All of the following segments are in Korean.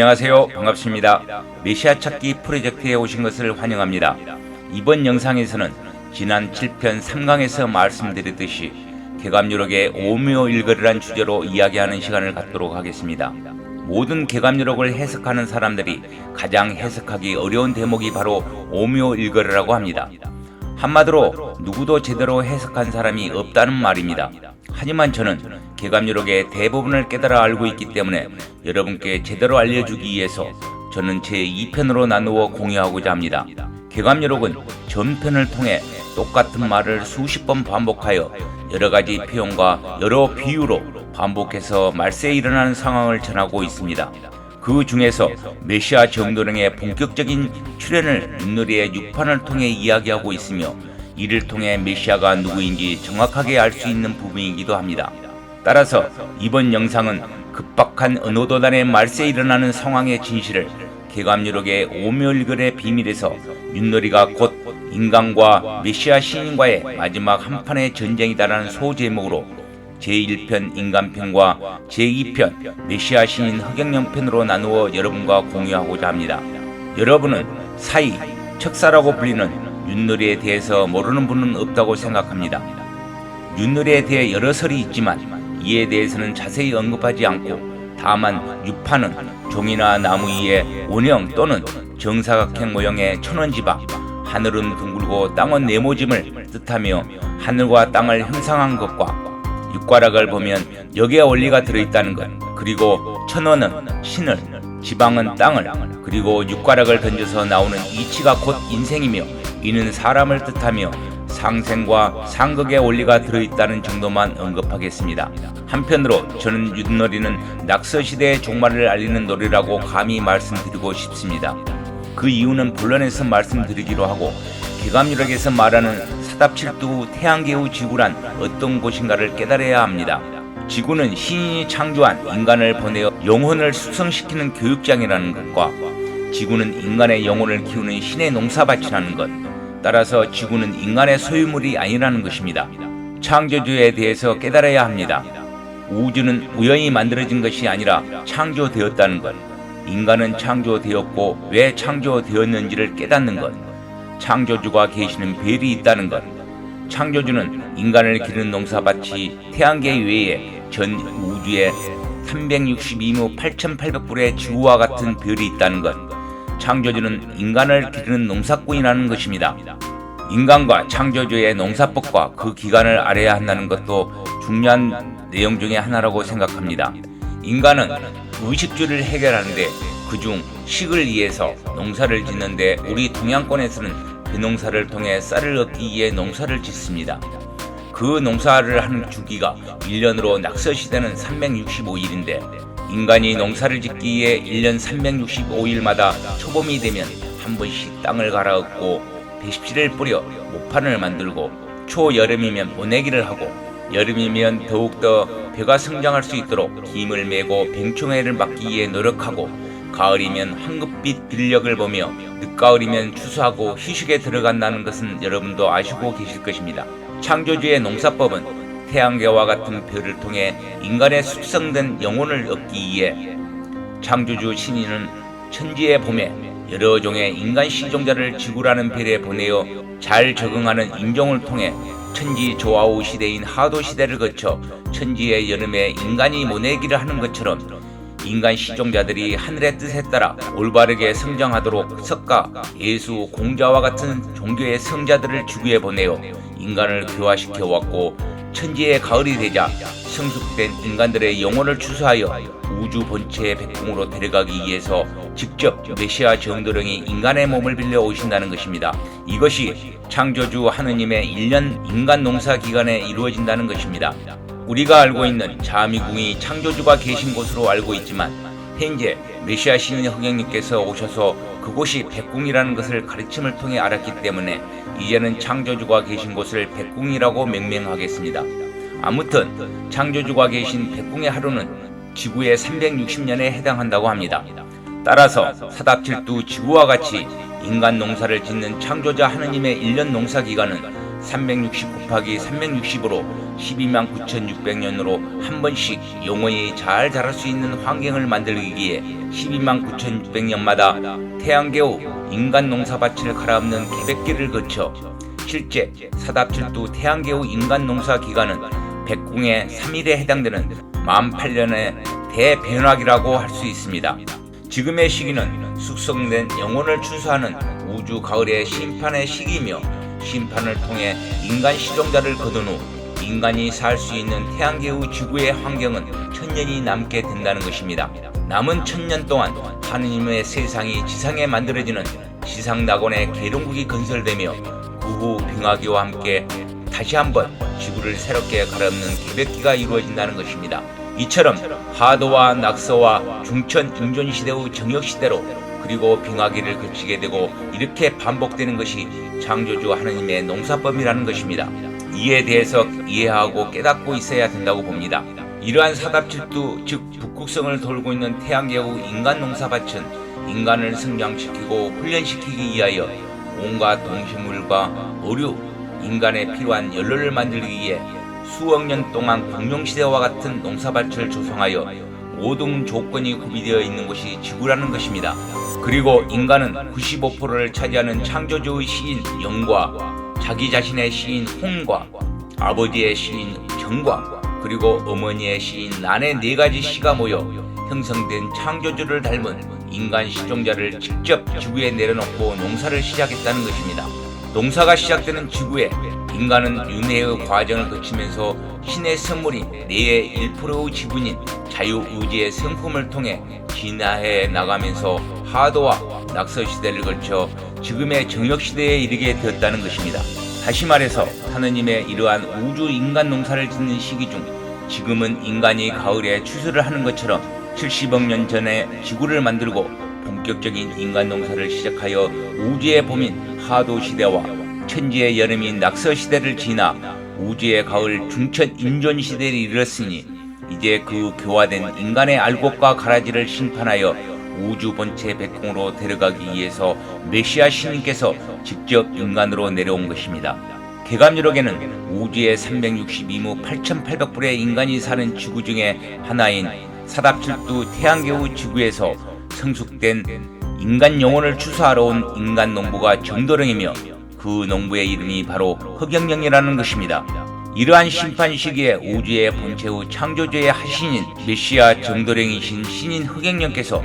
안녕하세요. 반갑습니다. 메시아 찾기 프로젝트에 오신 것을 환영합니다. 이번 영상에서는 지난 7편 3강에서 말씀드렸듯이 개감유록의 오묘 일거리란 주제로 이야기하는 시간을 갖도록 하겠습니다. 모든 개감유록을 해석하는 사람들이 가장 해석하기 어려운 대목이 바로 오묘 일거리라고 합니다. 한마디로 누구도 제대로 해석한 사람이 없다는 말입니다. 하지만 저는 개감유록의 대부분을 깨달아 알고 있기 때문에 여러분께 제대로 알려주기 위해서 저는 제 2편으로 나누어 공유하고자 합니다. 개감유록은 전편을 통해 똑같은 말을 수십 번 반복하여 여러 가지 표현과 여러 비유로 반복해서 말세에 일어나는 상황을 전하고 있습니다. 그 중에서 메시아 정도령의 본격적인 출현을 윷놀이의 6판을 통해 이야기하고 있으며 이를 통해 메시아가 누구인지 정확하게 알 수 있는 부분이기도 합니다. 따라서 이번 영상은 급박한 은호도단의 말세에 일어나는 상황의 진실을 개감유록의 오묘일글의 비밀에서 윷놀이가 곧 인간과 메시아 신인과의 마지막 한판의 전쟁이다라는 소제목으로 제1편 인간편과 제2편 메시아 신인 흑영령편으로 나누어 여러분과 공유하고자 합니다. 여러분은 사이, 척사라고 불리는 윷놀이에 대해서 모르는 분은 없다고 생각합니다. 윷놀이에 대해 여러 설이 있지만 이에 대해서는 자세히 언급하지 않고 다만 유파는 종이나 나무 위에 원형 또는 정사각형 모형의 천원지방 하늘은 둥글고 땅은 네모짐을 뜻하며 하늘과 땅을 형상한 것과 육과락을 보면 여기에 원리가 들어있다는 것 그리고 천원은 신을 지방은 땅을 그리고 육과락을 던져서 나오는 이치가 곧 인생이며 이는 사람을 뜻하며 상생과 상극의 원리가 들어있다는 정도만 언급하겠습니다. 한편으로 저는 윷놀이는 낙서시대의 종말을 알리는 놀이라고 감히 말씀드리고 싶습니다. 그 이유는 본론에서 말씀드리기로 하고 개감유력에서 말하는 사답칠두 태양계우 지구란 어떤 곳인가를 깨달아야 합니다. 지구는 신인이 창조한 인간을 보내어 영혼을 숙성시키는 교육장이라는 것과 지구는 인간의 영혼을 키우는 신의 농사밭이라는 것, 따라서 지구는 인간의 소유물이 아니라는 것입니다. 창조주에 대해서 깨달아야 합니다. 우주는 우연히 만들어진 것이 아니라 창조되었다는 것, 인간은 창조되었고 왜 창조되었는지를 깨닫는 것, 창조주가 계시는 별이 있다는 것, 창조주는 인간을 기르는 농사밭이 태양계 외에 전 우주에 362무 8800불의 지구와 같은 별이 있다는 것, 창조주는 인간을 기르는 농사꾼이라는 것입니다. 인간과 창조주의 농사법과 그 기간을 알아야 한다는 것도 중요한 내용 중의 하나라고 생각합니다. 인간은 의식주를 해결하는데 그중 식을 위해서 농사를 짓는데 우리 동양권에서는 벼농사를 통해 쌀을 얻기 위해 농사를 짓습니다. 그 농사를 하는 주기가 1년으로 낙서시대는 365일인데 인간이 농사를 짓기 위해 1년 365일마다 초봄이 되면 한 번씩 땅을 갈아엎고 배십시를 뿌려 모판을 만들고 초여름이면 모내기를 하고 여름이면 더욱더 벼가 성장할 수 있도록 김을 메고 병충해를 막기 위해 노력하고 가을이면 황급빛 빌력을 보며 늦가을이면 추수하고 휴식에 들어간다는 것은 여러분도 아시고 계실 것입니다. 창조주의 농사법은 태양계와 같은 별을 통해 인간의 숙성된 영혼을 얻기 위해 창조주 신인은 천지의 봄에 여러 종의 인간 시종자를 지구라는 별에 보내어 잘 적응하는 인종을 통해 천지 조아우 시대인 하도 시대를 거쳐 천지의 여름에 인간이 모내기를 하는 것처럼 인간 시종자들이 하늘의 뜻에 따라 올바르게 성장하도록 석가, 예수, 공자와 같은 종교의 성자들을 지구에 보내어 인간을 교화시켜 왔고 천지의 가을이 되자 성숙된 인간들의 영혼을 추수하여 우주 본체의 백궁으로 데려가기 위해서 직접 메시아 정도령이 인간의 몸을 빌려 오신다는 것입니다. 이것이 창조주 하느님의 1년 인간 농사 기간에 이루어진다는 것입니다. 우리가 알고 있는 자미궁이 창조주가 계신 곳으로 알고 있지만 현재 메시아 신인 흥행님께서 오셔서 그곳이 백궁이라는 것을 가르침을 통해 알았기 때문에 이제는 창조주가 계신 곳을 백궁이라고 명명하겠습니다. 아무튼 창조주가 계신 백궁의 하루는 지구의 360년에 해당한다고 합니다. 따라서 사답칠두 지구와 같이 인간 농사를 짓는 창조자 하느님의 1년 농사 기간은 360 곱하기 360으로 12만 9,600년으로 한 번씩 영원히 잘 자랄 수 있는 환경을 만들기 위해 12만 9,600년마다 태양계우 인간 농사밭을 갈아엎는 개백기를 거쳐 실제 사답칠두 태양계우 인간 농사 기간은 백궁의 3일에 해당되는 18년의 대변화기라고 할 수 있습니다. 지금의 시기는 숙성된 영혼을 추수하는 우주 가을의 심판의 시기이며 심판을 통해 인간 시종자를 거둔 후 인간이 살 수 있는 태양계의 지구의 환경은 천년이 남게 된다는 것입니다. 남은 천년 동안 하느님의 세상이 지상에 만들어지는 지상 낙원의 계룡국이 건설되며 그 후 빙하기와 함께 다시 한번 지구를 새롭게 갈아엎는 개백기가 이루어진다는 것입니다. 이처럼 하도와 낙서와 중천 인존 시대의 정역 시대로 그리고 빙하기를 거치게 되고 이렇게 반복되는 것이 창조주 하느님의 농사법이라는 것입니다. 이에 대해서 이해하고 깨닫고 있어야 된다고 봅니다. 이러한 사답칠두 즉 북극성을 돌고 있는 태양계의 인간 농사밭은 인간을 성장시키고 훈련시키기 위하여 온갖 동식물과 어류, 인간에 필요한 연료를 만들기 위해 수억 년 동안 공룡시대와 같은 농사밭을 조성하여 모든 조건이 구비되어 있는 곳이 지구라는 것입니다. 그리고 인간은 95%를 차지하는 창조주의 시인 영과 자기 자신의 시인 홍과 아버지의 시인 정과 그리고 어머니의 시인 난의 네 가지 시가 모여 형성된 창조주를 닮은 인간 시종자를 직접 지구에 내려놓고 농사를 시작했다는 것입니다. 농사가 시작되는 지구에 인간은 윤회의 과정을 거치면서 신의 선물인 내의 1%의 지분인 자유의지의 성품을 통해 진화해 나가면서 하도와 낙서 시대를 거쳐 지금의 정역 시대에 이르게 되었다는 것입니다. 다시 말해서 하느님의 이러한 우주 인간 농사를 짓는 시기 중 지금은 인간이 가을에 추수를 하는 것처럼 70억 년 전에 지구를 만들고 본격적인 인간 농사를 시작하여 우주의 봄인 하도 시대와 천지의 여름인 낙서 시대를 지나 우주의 가을 중천 인존 시대를 이르렀으니 이제 그 교화된 인간의 알곡과 가라지를 심판하여 우주 본체 백궁으로 데려가기 위해서 메시아 신님께서 직접 인간으로 내려온 것입니다. 개감유록에는 우주의 362무 8800불의 인간이 사는 지구 중에 하나인 사답칠두 태양계의 지구에서 성숙된 인간 영혼을 추수하러 온 인간 농부가 정도령이며 그 농부의 이름이 바로 흑영령이라는 것입니다. 이러한 심판 시기에 우주의 본체의 창조주의 하신인 메시아 정도령이신 신인 흑영령께서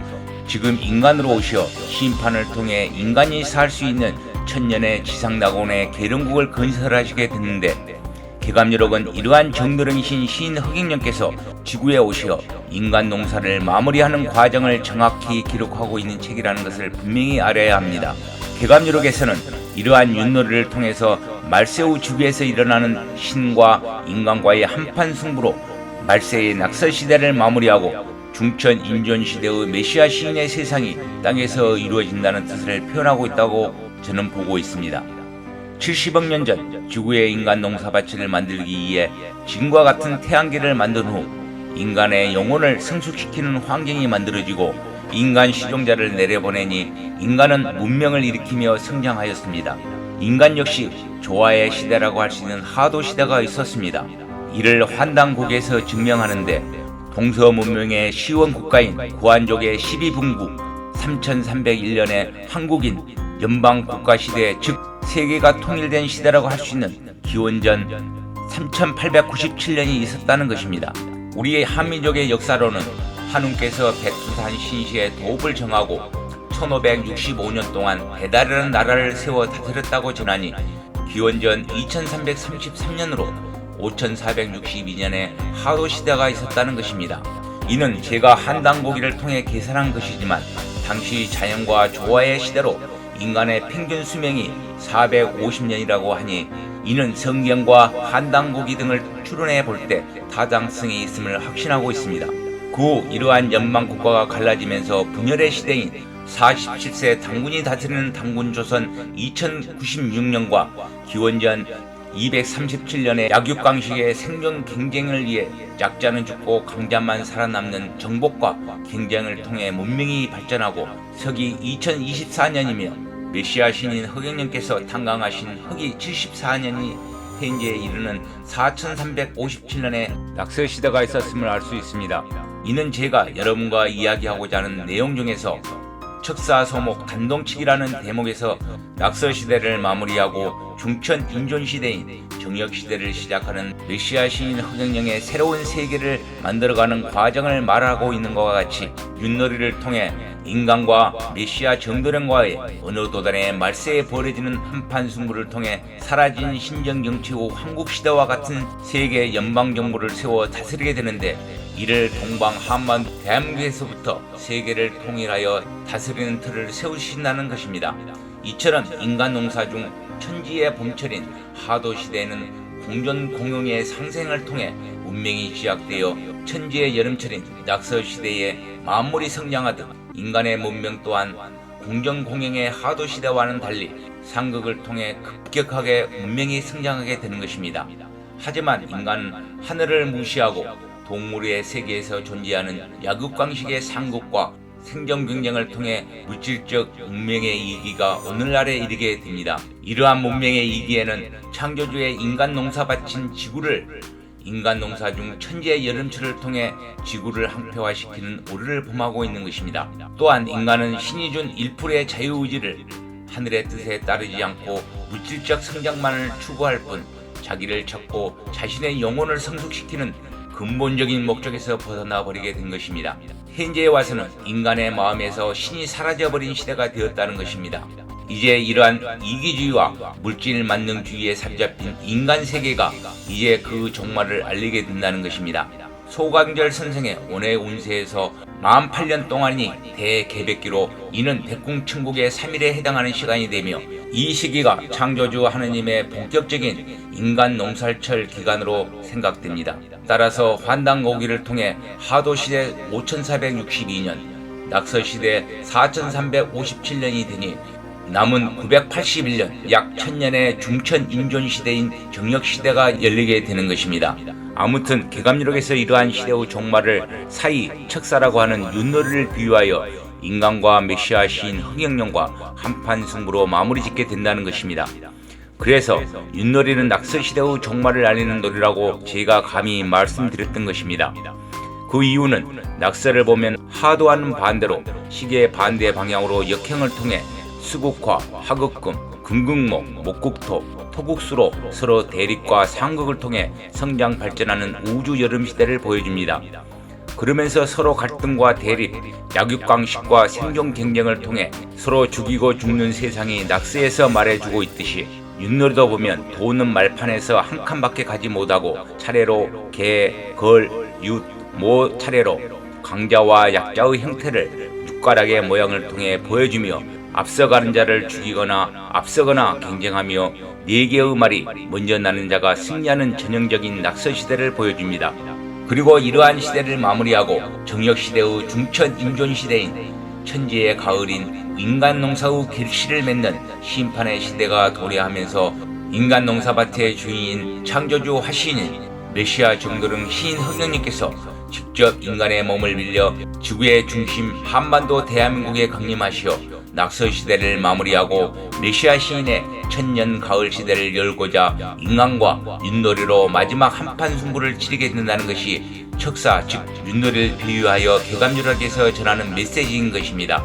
지금 인간으로 오셔 심판을 통해 인간이 살 수 있는 천년의 지상낙원의 계룡국을 건설하시게 됐는데 개감유록은 이러한 정도령이신 시인 흑인령께서 지구에 오시어 인간 농사를 마무리하는 과정을 정확히 기록하고 있는 책이라는 것을 분명히 알아야 합니다. 개감유록에서는 이러한 윷놀이를 통해서 말세우 지구에서 일어나는 신과 인간과의 한판 승부로 말세의 낙서 시대를 마무리하고 중천 인존 시대의 메시아 시인의 세상이 땅에서 이루어진다는 뜻을 표현하고 있다고 저는 보고 있습니다. 70억 년 전 지구의 인간 농사밭을 만들기 위해 지금과 같은 태양계를 만든 후 인간의 영혼을 성숙시키는 환경이 만들어지고 인간 시종자를 내려보내니 인간은 문명을 일으키며 성장하였습니다. 인간 역시 조화의 시대라고 할 수 있는 하도 시대가 있었습니다. 이를 환단곡에서 증명하는데 동서 문명의 시원 국가인 고한족의 12분국 3301년에 한국인 연방 국가 시대 즉 세계가 통일된 시대라고 할 수 있는 기원전 3897년이 있었다는 것입니다. 우리의 한민족의 역사로는 한웅께서 백두산 신시의 도읍을 정하고 1565년 동안 배달이라는 나라를 세워 다스렸다고 전하니 기원전 2333년으로 5462년에 하도 시대가 있었다는 것입니다. 이는 제가 한당 고기를 통해 계산한 것이지만 당시 자연과 조화의 시대로 인간의 평균 수명이 450년이라고 하니 이는 성경과 한당고기 등을 추론해 볼 때 타당성이 있음을 확신하고 있습니다. 그후 이러한 연방 국가가 갈라지면서 분열의 시대인 47세 당군이 다스리는 당군조선 2096년과 기원전 237년의 약육강식의 생존 경쟁을 위해 약자는 죽고 강자만 살아남는 정복과 경쟁을 통해 문명이 발전하고 서기 2024년이며 메시아 신인 허경영께서 탄광하신 흑이 74년이 현재에 이르는 4357년의 낙서 시대가 있었음을 알 수 있습니다. 이는 제가 여러분과 이야기하고자 하는 내용 중에서 척사 소목 단동치기라는 대목에서 낙서 시대를 마무리하고 중천 인존 시대인 정역 시대를 시작하는 메시아 신인 허경영의 새로운 세계를 만들어가는 과정을 말하고 있는 것과 같이 윷놀이를 통해 인간과 메시아 정도령과의 어느 도단의 말세에 벌어지는 한판 승부를 통해 사라진 신정 정치 후 한국 시대와 같은 세계 연방 정부를 세워 다스리게 되는데 이를 동방 한반 대한민국에서부터 세계를 통일하여 다스리는 틀을 세우신다는 것입니다. 이처럼 인간 농사 중 천지의 봄철인 하도 시대에는 공전 공용의 상생을 통해 문명이 시작되어 천지의 여름철인 낙서 시대에 만물이 성장하듯 인간의 문명 또한 공전 공용의 하도 시대와는 달리 상극을 통해 급격하게 문명이 성장하게 되는 것입니다. 하지만 인간은 하늘을 무시하고 동물의 세계에서 존재하는 야극광식의 상극과 생존 경쟁을 통해 물질적 문명의 이기가 오늘날에 이르게 됩니다. 이러한 문명의 이기에는 창조주의 인간 농사 바친 지구를 인간 농사 중 천지의 여름철을 통해 지구를 항표화시키는 오류를 범하고 있는 것입니다. 또한 인간은 신이 준 일풀의 자유의지를 하늘의 뜻에 따르지 않고 물질적 성장만을 추구할 뿐 자기를 찾고 자신의 영혼을 성숙시키는 근본적인 목적에서 벗어나 버리게 된 것입니다. 현재에 와서는 인간의 마음에서 신이 사라져버린 시대가 되었다는 것입니다. 이제 이러한 이기주의와 물질 만능주의에 사로잡힌 인간 세계가 이제 그 종말을 알리게 된다는 것입니다. 소강절 선생의 원의 운세에서 48년 동안이 대개백기로 이는 백궁천국의 3일에 해당하는 시간이 되며 이 시기가 창조주 하느님의 본격적인 인간 농살철 기간으로 생각됩니다. 따라서 환당오기를 통해 하도시대 5462년, 낙서시대 4357년이 되니 남은 981년, 약 1000년의 중천 인존 시대인 정력 시대가 열리게 되는 것입니다. 아무튼 개감유록에서 이러한 시대의 종말을 사이 척사라고 하는 윷놀이를 비유하여 인간과 메시아 시인 흥영령과 한판 승부로 마무리 짓게 된다는 것입니다. 그래서 윷놀이는 낙서 시대의 종말을 알리는 놀이라고 제가 감히 말씀드렸던 것입니다. 그 이유는 낙서를 보면 하도하는 반대로 시계의 반대 방향으로 역행을 통해 수국화, 하극금, 금극목, 목국토, 토국수로 서로 대립과 상극을 통해 성장 발전하는 우주 여름 시대를 보여줍니다. 그러면서 서로 갈등과 대립, 약육강식과 생존 경쟁을 통해 서로 죽이고 죽는 세상이 낙서에서 말해주고 있듯이 윷놀이도 보면 도는 말판에서 한 칸밖에 가지 못하고 차례로 개, 걸, 윷, 모 차례로 강자와 약자의 형태를 육가락의 모양을 통해 보여주며 앞서가는 자를 죽이거나 앞서거나 경쟁하며 네 개의 말이 먼저 나는 자가 승리하는 전형적인 낙서 시대를 보여줍니다. 그리고 이러한 시대를 마무리하고 정역 시대의 중천 인존 시대인 천지의 가을인 인간 농사의 결실을 맺는 심판의 시대가 도래하면서 인간 농사밭의 주인인 창조주 화신인 메시아 정도령 시인 흑령님께서 직접 인간의 몸을 빌려 지구의 중심 한반도 대한민국에 강림하시어 낙서 시대를 마무리하고 메시아 시인의 천년 가을 시대를 열고자 인간과 윷놀이로 마지막 한판 승부를 치르게 된다는 것이 척사 즉 윷놀이를 비유하여 개감유락에서 전하는 메시지인 것입니다.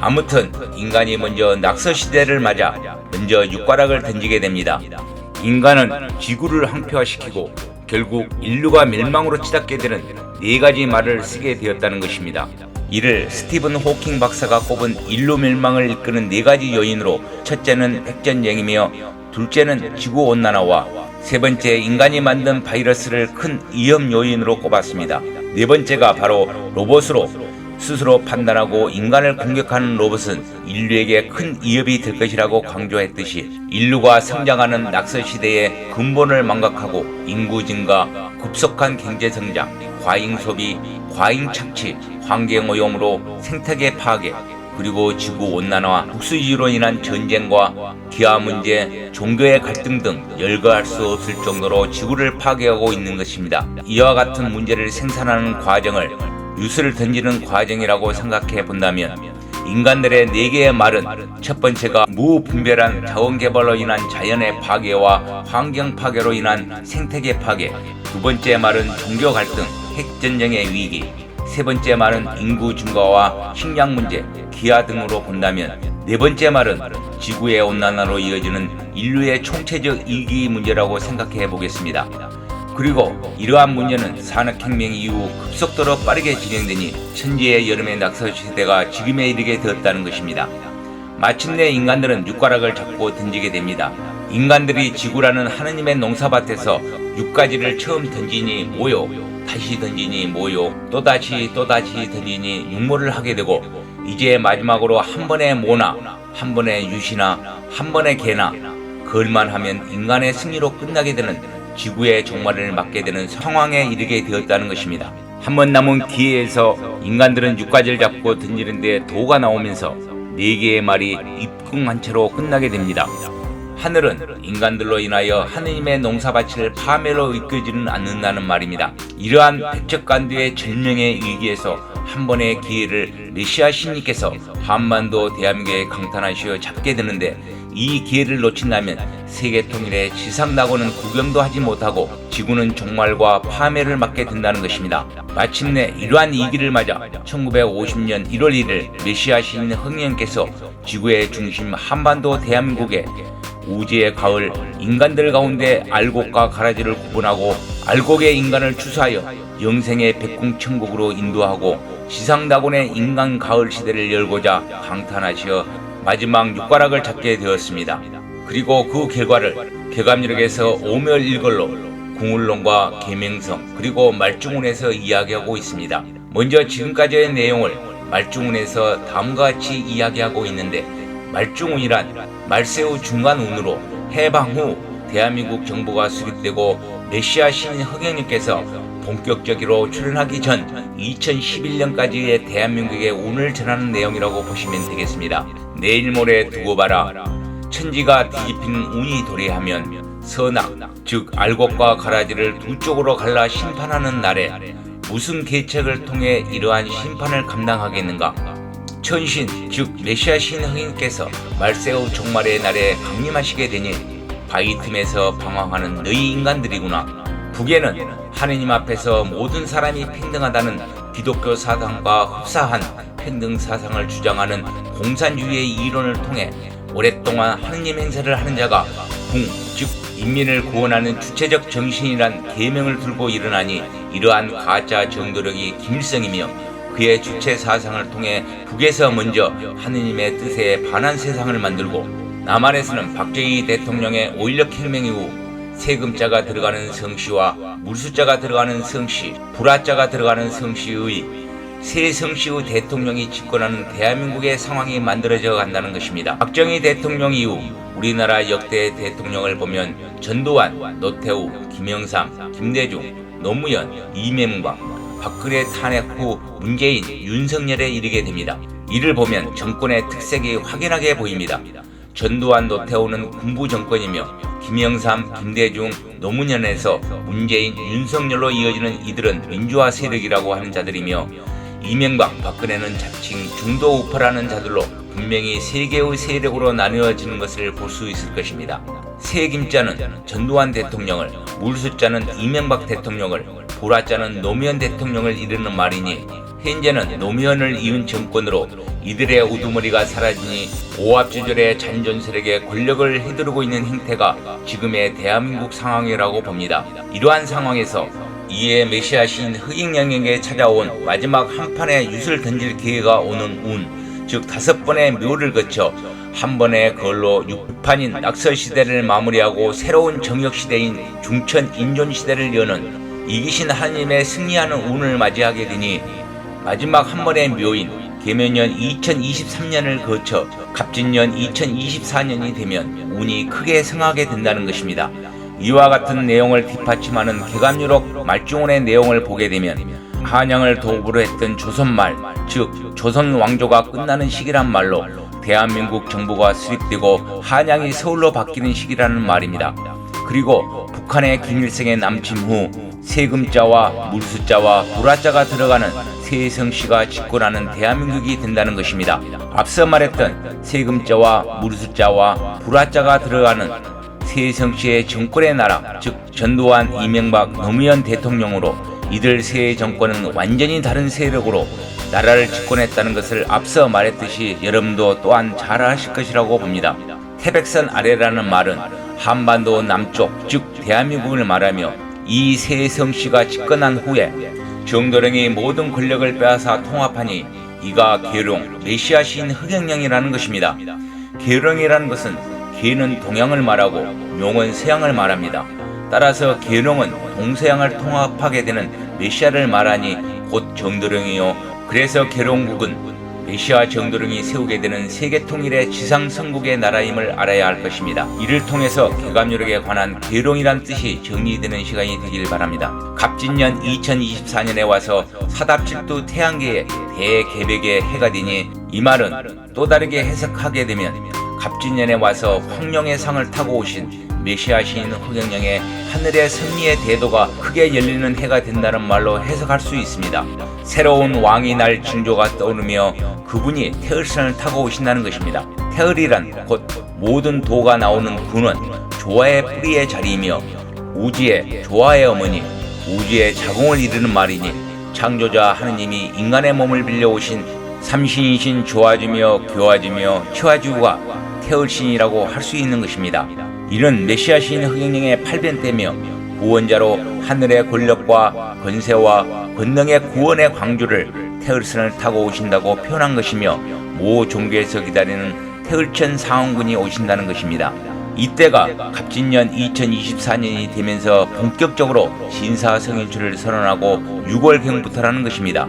아무튼 인간이 먼저 낙서 시대를 맞아 먼저 육가락을 던지게 됩니다. 인간은 지구를 항표화시키고 결국 인류가 멸망으로 치닫게 되는 네 가지 말을 쓰게 되었다는 것입니다. 이를 스티븐 호킹 박사가 꼽은 인류 멸망을 이끄는 네 가지 요인으로 첫째는 핵전쟁이며 둘째는 지구 온난화와 세 번째 인간이 만든 바이러스를 큰 위험 요인으로 꼽았습니다. 네 번째가 바로 로봇으로 스스로 판단하고 인간을 공격하는 로봇은 인류에게 큰 위협이 될 것이라고 강조했듯이 인류가 성장하는 낙서 시대의 근본을 망각하고 인구 증가, 급속한 경제 성장, 과잉 소비, 과잉 착취, 환경 오염으로 생태계 파괴, 그리고 지구 온난화, 국수지로 인한 전쟁과 기아 문제, 종교의 갈등 등 열거할 수 없을 정도로 지구를 파괴하고 있는 것입니다. 이와 같은 문제를 생산하는 과정을 뉴스를 던지는 과정이라고 생각해 본다면 인간들의 네 개의 말은 첫 번째가 무분별한 자원 개발로 인한 자연의 파괴와 환경 파괴로 인한 생태계 파괴, 두 번째 말은 종교 갈등, 핵 전쟁의 위기, 세 번째 말은 인구 증가와 식량 문제, 기아 등으로 본다면 네 번째 말은 지구의 온난화로 이어지는 인류의 총체적 이기 문제라고 생각해 보겠습니다. 그리고 이러한 문제는 산업혁명 이후 급속도로 빠르게 진행되니 천지의 여름의 낙서 시대가 지금에 이르게 되었다는 것입니다. 마침내 인간들은 육가락을 잡고 던지게 됩니다. 인간들이 지구라는 하느님의 농사밭에서 육가지를 처음 던지니 뭐요? 다시 던지니 뭐요? 또다시 또다시 던지니 육모를 하게 되고 이제 마지막으로 한 번의 모나, 한 번의 유시나, 한 번의 개나 그걸만 하면 인간의 승리로 끝나게 되는 지구의 종말을 맞게 되는 상황에 이르게 되었다는 것입니다. 한 번 남은 기회에서 인간들은 육가지를 잡고 던지는데 도가 나오면서 네 개의 말이 입궁한 채로 끝나게 됩니다. 하늘은 인간들로 인하여 하느님의 농사밭을 파멸로 이끌지는 않는다는 말입니다. 이러한 백척간두의 절명의 위기에서 한 번의 기회를 메시아 신님께서 한반도 대한민국에 강탄하시어 잡게 되는데 이 기회를 놓친다면 세계 통일의 지상 낙원은 구경도 하지 못하고 지구는 종말과 파멸을 맞게 된다는 것입니다. 마침내 이러한 위기를 맞아 1950년 1월 1일 메시아 신 흥년께서 지구의 중심 한반도 대한민국에 우주의 가을 인간들 가운데 알곡과 가라지를 구분하고 알곡의 인간을 추수하여 영생의 백궁천국으로 인도하고 지상다곤의 인간 가을 시대를 열고자 강탄하시어 마지막 육가락을 잡게 되었습니다. 그리고 그 결과를 개감력에서 오멸일걸로 궁울론과 계명성 그리고 말중운에서 이야기하고 있습니다. 먼저 지금까지의 내용을 말중운에서 다음과 같이 이야기하고 있는데 말중운이란 말세우 중간 운으로 해방 후 대한민국 정부가 수립되고 메시아 신인 허경님께서 본격적으로 출연하기 전 2011년까지의 대한민국의 운을 전하는 내용이라고 보시면 되겠습니다. 내일 모레 두고 봐라. 천지가 뒤집힌 운이 도래하면 선악, 즉 알곡과 가라지를 두 쪽으로 갈라 심판하는 날에 무슨 계책을 통해 이러한 심판을 감당하겠는가? 천신, 즉 메시아 신 흥인께서 말세우 종말의 날에 강림하시게 되니 바위 틈에서 방황하는 너희 인간들이구나. 북에는 하느님 앞에서 모든 사람이 평등하다는 기독교 사상과 흡사한 평등 사상을 주장하는 공산주의의 이론을 통해 오랫동안 하느님 행세를 하는 자가 궁, 즉 인민을 구원하는 주체적 정신이란 계명을 들고 일어나니 이러한 가짜 정도력이 김일성이며 그의 주체 사상을 통해 북에서 먼저 하느님의 뜻에 반한 세상을 만들고 남한에서는 박정희 대통령의 5.16 혁명 이후 세금자가 들어가는 성씨와 물수자가 들어가는 성씨, 불화자가 들어가는 성씨의 세 성씨의 대통령이 집권하는 대한민국의 상황이 만들어져 간다는 것입니다. 박정희 대통령 이후 우리나라 역대 대통령을 보면 전두환, 노태우, 김영삼, 김대중, 노무현, 이명박, 박근혜 탄핵 후 문재인, 윤석열에 이르게 됩니다. 이를 보면 정권의 특색이 확연하게 보입니다. 전두환, 노태우는 군부 정권이며 김영삼, 김대중, 노무현에서 문재인, 윤석열로 이어지는 이들은 민주화 세력이라고 하는 자들이며 이명박, 박근혜는 자칭 중도 우파라는 자들로 분명히 세 개의 세력으로 나누어지는 것을 볼 수 있을 것입니다. 세김자는 전두환 대통령을, 물수자는 이명박 대통령을, 보라자는 노무현 대통령을 이르는 말이니 현재는 노무현을 이은 정권으로 이들의 우두머리가 사라지니 오합지졸의 잔존 세력에 권력을 휘두르고 있는 행태가 지금의 대한민국 상황이라고 봅니다. 이러한 상황에서 이에 메시아 신 흑인영에게 찾아온 마지막 한 판의 윷을 던질 기회가 오는 운, 즉 다섯 번의 묘를 거쳐 한 번에 그걸로 육판인 낙서 시대를 마무리하고 새로운 정역 시대인 중천 인존 시대를 여는 이기신 하나님의 승리하는 운을 맞이하게 되니 마지막 한 번의 묘인 계면년 2023년을 거쳐 갑진년 2024년이 되면 운이 크게 성하게 된다는 것입니다. 이와 같은 내용을 뒷받침하는 개감유록 말중원의 내용을 보게 되면 한양을 도읍으로 했던 조선말, 즉 조선 왕조가 끝나는 시기란 말로 대한민국 정부가 수립되고 한양이 서울로 바뀌는 시기라는 말입니다. 그리고 북한의 김일성의 남침 후 세금자와 물수자와 불화자가 들어가는 세성 씨가 집권하는 대한민국이 된다는 것입니다. 앞서 말했던 세금자와 무르수자와 불화자가 들어가는 세성 씨의 정권의 나라, 즉 전두환, 이명박, 노무현 대통령으로 이들 세 정권은 완전히 다른 세력으로 나라를 집권했다는 것을 앞서 말했듯이 여러분도 또한 잘 아실 것이라고 봅니다. 태백산 아래라는 말은 한반도 남쪽, 즉 대한민국을 말하며 이 세 성 씨가 집권한 후에 정도령이 모든 권력을 빼앗아 통합하니 이가 계룡, 메시아시인 흑영령이라는 것입니다. 계룡이라는 것은 계는 동양을 말하고 용은 서양을 말합니다. 따라서 계룡은 동서양을 통합하게 되는 메시아를 말하니 곧 정도령이요. 그래서 계룡국은 메시아 정도령이 세우게 되는 세계 통일의 지상 선국의 나라임을 알아야 할 것입니다. 이를 통해서 개감유력에 관한 계룡이란 뜻이 정리되는 시간이 되길 바랍니다. 갑진년 2024년에 와서 사답칠두 태양계의 대개백의 해가 되니 이 말은 또 다르게 해석하게 되면 갑진년에 와서 황룡의 상을 타고 오신 메시아 시인 흑영령의 하늘의 승리의 대도가 크게 열리는 해가 된다는 말로 해석할 수 있습니다. 새로운 왕이 날 징조가 떠오르며 그분이 태을선을 타고 오신다는 것입니다. 태을이란 곧 모든 도가 나오는 근원, 조화의 뿌리의 자리이며 우지의 조화의 어머니, 우주의 자궁을 이루는 말이니 창조자 하느님이 인간의 몸을 빌려오신 삼신이신 조아주며 교아주며 치화주가 태을신이라고 할 수 있는 것입니다. 이는 메시아 신 흑영령의 팔변때며 구원자로 하늘의 권력과 권세와 권능의 구원의 광주를 태을선을 타고 오신다고 표현한 것이며 모 종교에서 기다리는 태을천 상원군이 오신다는 것입니다. 이때가 갑진년 2024년이 되면서 본격적으로 신사성인주를 선언하고 6월경부터라는 것입니다.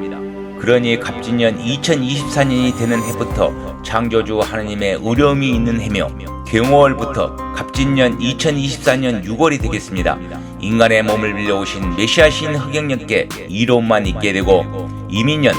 그러니 갑진년 2024년이 되는 해부터 창조주 하느님의 의료움이 있는 해며 경월부터 갑진년 2024년 6월이 되겠습니다. 인간의 몸을 빌려오신 메시아신 흑영령께 이로움만 있게 되고 이민년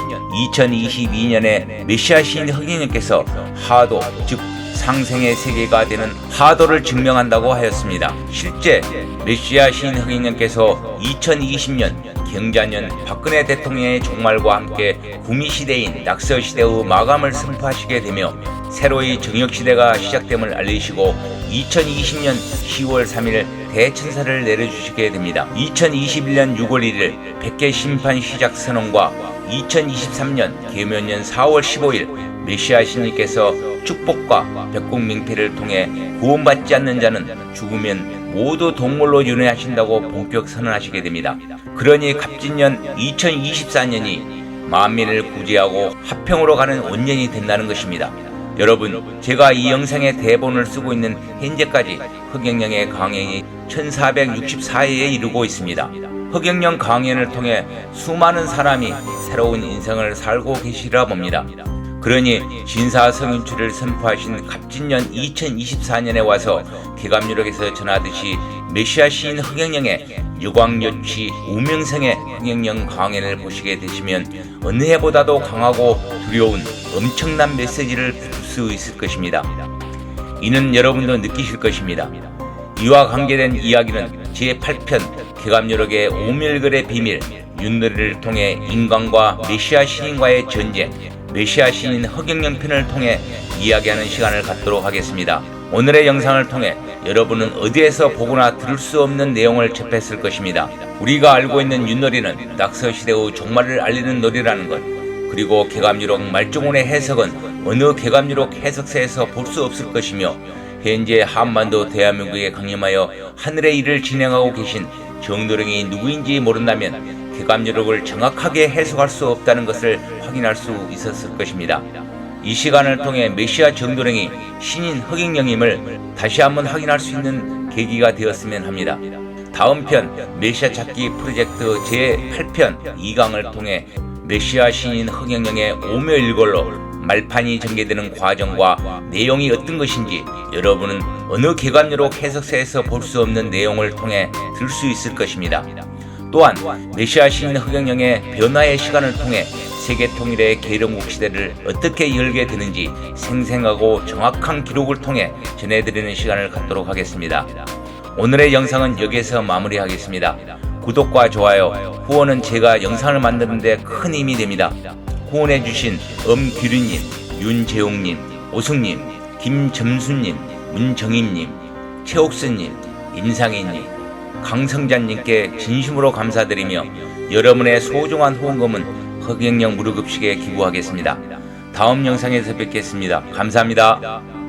2022년에 메시아신 흑영령께서 하도 즉 상생의 세계가 되는 하도를 증명한다고 하였습니다. 실제 메시아 신 흑인님께서 2020년 경자년 박근혜 대통령의 종말과 함께 구미시대인 낙서시대의 마감을 선포하시게 되며 새로이 정역시대가 시작됨을 알리시고 2020년 10월 3일 대천사를 내려주시게 됩니다. 2021년 6월 1일 백개 심판 시작 선언과 2023년 계면년 4월 15일 메시아 신님께서 축복과 백국 명패를 통해 구원받지 않는 자는 죽으면 모두 동물로 윤회하신다고 본격 선언하시게 됩니다. 그러니 갑진년 2024년이 만민을 구제하고 화평으로 가는 원년이 된다는 것입니다. 여러분, 제가 이 영상의 대본을 쓰고 있는 현재까지 흑영령의 강행이 1464회에 이르고 있습니다. 흑영령 강연을 통해 수많은 사람이 새로운 인생을 살고 계시리라 봅니다. 그러니 진사성인출을 선포하신 갑진년 2024년에 와서 개감유력에서 전하듯이 메시아 시인 흑영령의 유광여취 우명성의 흑영령 강연을 보시게 되시면 어느 해보다도 강하고 두려운 엄청난 메시지를 붙을 수 있을 것입니다. 이는 여러분도 느끼실 것입니다. 이와 관계된 이야기는 제8편 개감유력의 오밀글의 비밀 윷놀이를 통해 인간과 메시아 신인과의 전쟁 메시아 신인 허경영 편을 통해 이야기하는 시간을 갖도록 하겠습니다. 오늘의 영상을 통해 여러분은 어디에서 보거나 들을 수 없는 내용을 접했을 것입니다. 우리가 알고 있는 윷놀이는 낙서 시대의 종말을 알리는 놀이라는 것, 그리고 개감유록 말종원의 해석은 어느 개감유록 해석서에서 볼 수 없을 것이며 현재 한반도 대한민국에 강림하여 하늘의 일을 진행하고 계신 정도령이 누구인지 모른다면 개감유록을 정확하게 해석할 수 없다는 것을 확인할 수 있었을 것입니다. 이 시간을 통해 메시아 정도령이 신인 흑인령임을 다시 한번 확인할 수 있는 계기가 되었으면 합니다. 다음 편 메시아 찾기 프로젝트 제8편 2강을 통해 메시아 신인 흑영령의 오묘일걸로 말판이 전개되는 과정과 내용이 어떤 것인지 여러분은 어느 개관유록 해석서에서 볼 수 없는 내용을 통해 들 수 있을 것입니다. 또한 메시아 신인 흑영령의 변화의 시간을 통해 세계 통일의 계룡국 시대를 어떻게 열게 되는지 생생하고 정확한 기록을 통해 전해드리는 시간을 갖도록 하겠습니다. 오늘의 영상은 여기에서 마무리하겠습니다. 구독과 좋아요, 후원은 제가 영상을 만드는데 큰 힘이 됩니다. 후원해주신 엄규리님, 윤재용님, 오승님, 김점수님, 문정임님, 최옥수님, 임상희님, 강성자님께 진심으로 감사드리며 여러분의 소중한 후원금은 허경영 무료급식에 기부하겠습니다. 다음 영상에서 뵙겠습니다. 감사합니다.